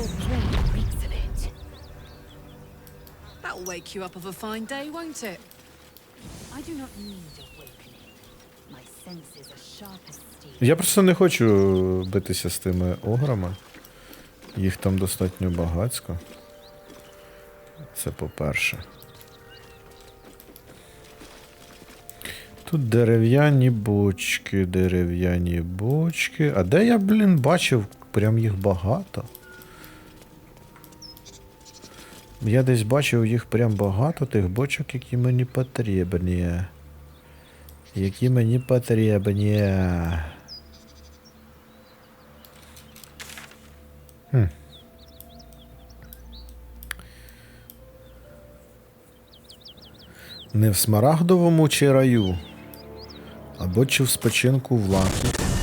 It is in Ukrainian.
whole planet reeks of it. That'll wake you up of a fine day, won't it? I do not need awakening. My senses are sharp as steel. Я просто не хочу битися з тими ограми. Їх там достатньо багацько. Це по-перше. Тут дерев'яні бочки, дерев'яні бочки. А де я, блін, бачив, прям їх багато. Я десь бачив їх прям багато, тих бочок, які мені потрібні. Які мені потрібні. Хм. Не в смарагдовому чи раю, чи в спочинку в лаку.